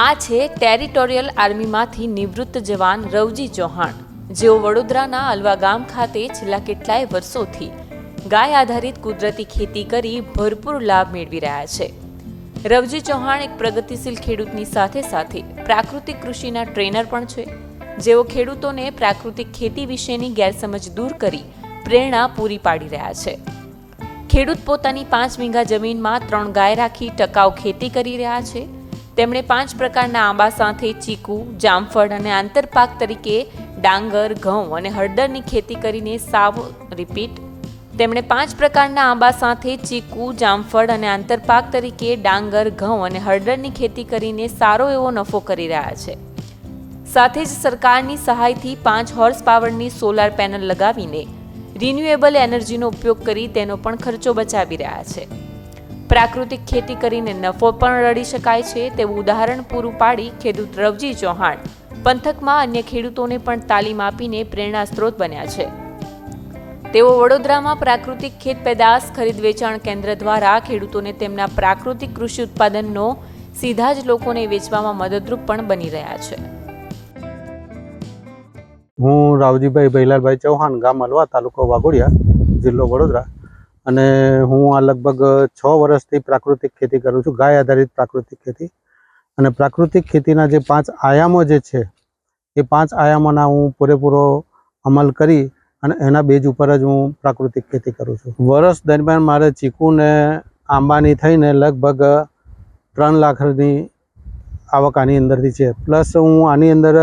આ છે ટેરિટોરિયલ આર્મીમાંથી નિવૃત્ત જવાન રવજી ચૌહાણ. જેઓ વડોદરાના અલવા ગામ ખાતે છેલ્લા કેટલાય વર્ષોથી ગાય આધારિત કુદરતી ખેતી કરી ભરપૂર લાભ મેળવી રહ્યા છે. રવજી ચૌહાણ એક પ્રગતિશીલ ખેડૂતની સાથે સાથે પ્રાકૃતિક કૃષિના ટ્રેનર પણ છે. જેઓ ખેડૂતોને પ્રાકૃતિક ખેતી વિશેની ગેરસમજ દૂર કરી પ્રેરણા પૂરી પાડી રહ્યા છે. ખેડૂત પોતાની પાંચ વીઘા જમીનમાં ત્રણ ગાય રાખી ટકાઉ ખેતી કરી રહ્યા છે. તેમણે પાંચ પ્રકારના આંબા સાથે ચીકુ, જામફળ અને આંતરપાક તરીકે ડાંગર, ઘઉં અને હળદરની ખેતી કરીને સાવ રિપીટ. તેમણે પાંચ પ્રકારના આંબા સાથે ચીકુ, જામફળ અને આંતરપાક તરીકે ડાંગર, ઘઉં અને હળદરની ખેતી કરીને સારો એવો નફો કરી રહ્યા છે. સાથે જ સરકારની સહાયથી પાંચ હોર્સ પાવરની સોલાર પેનલ લગાવીને રિન્યુએબલ એનર્જીનો ઉપયોગ કરી તેનો પણ ખર્ચો બચાવી રહ્યા છે. પ્રાકૃતિક ખેતી કરીને નફો પણ રળી શકાય છે તેવું ઉદાહરણ પૂરું પાડી ખેડૂત રવજી ચૌહાણ. પંથકમાં અન્ય ખેડૂતોને પણ તાલીમ આપીને પ્રેરણા સ્ત્રોત બન્યા છે. તેઓ વડોદરામાં પ્રાકૃતિક ખેત પેદાશ ખરીદ વેચાણ કેન્દ્ર દ્વારા ખેડૂતોને તેમના પ્રાકૃતિક કૃષિ ઉત્પાદનનો સીધા જ લોકોને વેચવામાં મદદરૂપ પણ બની રહ્યા છે. હું રાવજીભાઈ ભૈલાલભાઈ ચૌહાણ, ગામ અલવા તાલુકો વાઘોડિયા, જિલ્લો વડોદરા. અને હું આ લગભગ છ વર્ષથી પ્રાકૃતિક ખેતી કરું છું, ગાય આધારિત પ્રાકૃતિક ખેતી. અને પ્રાકૃતિક ખેતીના જે પાંચ આયામો જે છે, એ પાંચ આયામોના હું પૂરેપૂરો અમલ કરી અને એના બેજ ઉપર જ હું પ્રાકૃતિક ખેતી કરું છું. વર્ષ દરમિયાન મારે ચીકુને આંબાની થઈને લગભગ ત્રણ લાખની આવક આની અંદરથી છે. પ્લસ હું આની અંદર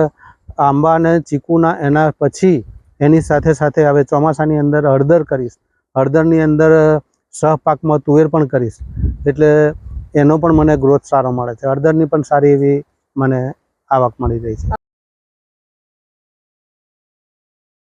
આંબા અને ચીકુના એના પછી એની સાથે સાથે હવે ચોમાસાની અંદર હળદર કરીશ. હળદરની અંદર સહપાકમાં તુવેર પણ કરીશ. એટલે એનો પણ મને ગ્રોથ સારો મળે છે. હળદરની પણ સારી એવી મને આવક મળી રહી છે.